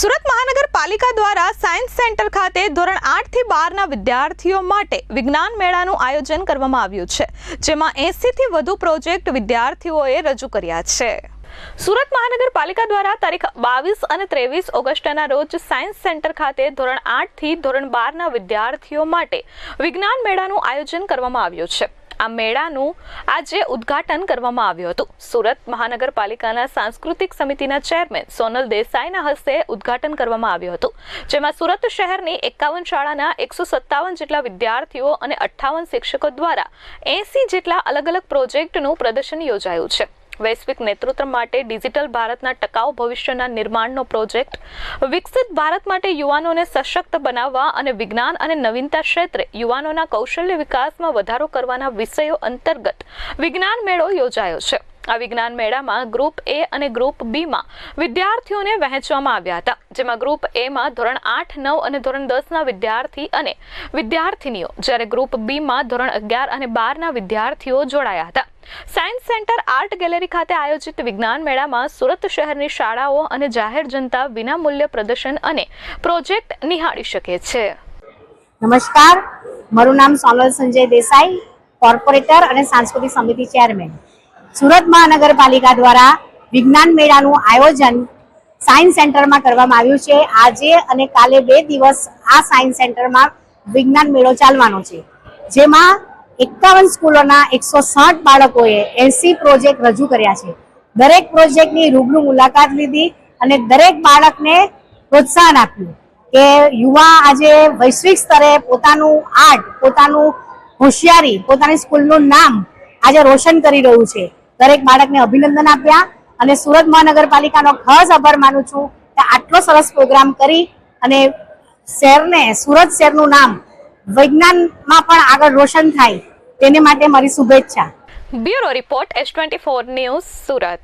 સુરત મહાનગરપાલિકા દ્વારા science centre ખાતે ધોરણ આઠથી બારના વિદ્યાર્થીઓ માટે વિજ્ઞાન મેળાનું આયોજન કરવામાં આવ્યું છે, જેમાં એંસી થી વધુ પ્રોજેક્ટ વિદ્યાર્થીઓએ રજૂ કર્યા છે. સુરત મહાનગરપાલિકા દ્વારા તારીખ બાવીસ અને ત્રેવીસ ઓગસ્ટના રોજ સાયન્સ સેન્ટર ખાતે ધોરણ આઠથી ધોરણ બારના વિદ્યાર્થીઓ માટે વિજ્ઞાન મેળાનું આયોજન કરવામાં આવ્યું છે. આ મેળાનું આજે ઉદ્ઘાટન કરવામાં આવ્યું હતું. સુરત મહાનગરપાલિકાના સાંસ્કૃતિક સમિતિના ચેરમેન સોનલ દેસાઈના હસ્તે ઉદ્ઘાટન કરવામાં આવ્યું હતું. જેમાં સુરત શહેરની એકાવન શાળાના એકસો સત્તાવન જેટલા વિદ્યાર્થીઓ અને અઠ્ઠાવન શિક્ષકો દ્વારા એસી જેટલા અલગ અલગ પ્રોજેક્ટનું પ્રદર્શન યોજાયું છે. વૈશ્વિક નેતૃત્વ માટે ડિજિટલ ભારતના ટકાઉ ભવિષ્યના નિર્માણનો પ્રોજેક્ટ, વિકસિત ભારત માટે યુવાનોને સશક્ત બનાવવા અને વિજ્ઞાન અને નવીનતા ક્ષેત્રે યુવાનોના કૌશલ્ય વિકાસમાં વધારો કરવાના વિષયો અંતર્ગત વિજ્ઞાન મેળો યોજાયો છે. આ વિજ્ઞાન મેળામાં ગ્રુપ એ અને ગ્રુપ બીમાં વિદ્યાર્થીઓને વહેંચવામાં આવ્યા હતા, જેમાં ગ્રુપ એમાં ધોરણ આઠ, નવ અને ધોરણ દસના વિદ્યાર્થી અને વિદ્યાર્થીનીઓ, જ્યારે ગ્રુપ બીમાં ધોરણ અગિયાર અને બારના વિદ્યાર્થીઓ જોડાયા હતા. સાયન્સ સેન્ટર આર્ટ ગેલેરી ખાતે આયોજિત વિજ્ઞાન મેળામાં સુરત શહેરની શાળાઓ અને જાહેર જનતા વિનામૂલ્ય પ્રદર્શન અને પ્રોજેક્ટ નિહાળી શકે છે. નમસ્કાર, મારું નામ સોનલ સંજય દેસાઈ, કોર્પોરેટર અને સાંસ્કૃતિક સમિતિ ચેરમેન. સુરત મહાનગરપાલિકા દ્વારા વિજ્ઞાન મેળાનું આયોજન સાયન્સ સેન્ટરમાં કરવામાં આવ્યું છે. આજે અને કાલે બે દિવસ આ સાયન્સ સેન્ટરમાં વિજ્ઞાન મેળો ચાલવાનો છે. જેમાં એકાવન સ્કૂલોના એકસો સાઠ બાળકોએ એસી પ્રોજેક્ટ રજૂ કર્યા છે. દરેક પ્રોજેક્ટની રૂબરૂ મુલાકાત લીધી અને દરેક બાળકને પ્રોત્સાહન આપ્યું કે યુવા આજે વૈશ્વિક સ્તરે પોતાનું આર્ટ, પોતાનું હોશિયારી, પોતાની સ્કૂલનું નામ આજે રોશન કરી રહ્યું છે. દરેક બાળકને અભિનંદન આપ્યા અને સુરત મહાનગરપાલિકાનો ખાસ આભાર માનું છું કે આટલો સરસ પ્રોગ્રામ કરી અને શહેરને, સુરત શહેરનું નામ વિજ્ઞાનમાં પણ આગળ રોશન થાય, તેને માટે મારી શુભેચ્છા. Bureau report S twenty four news Surat.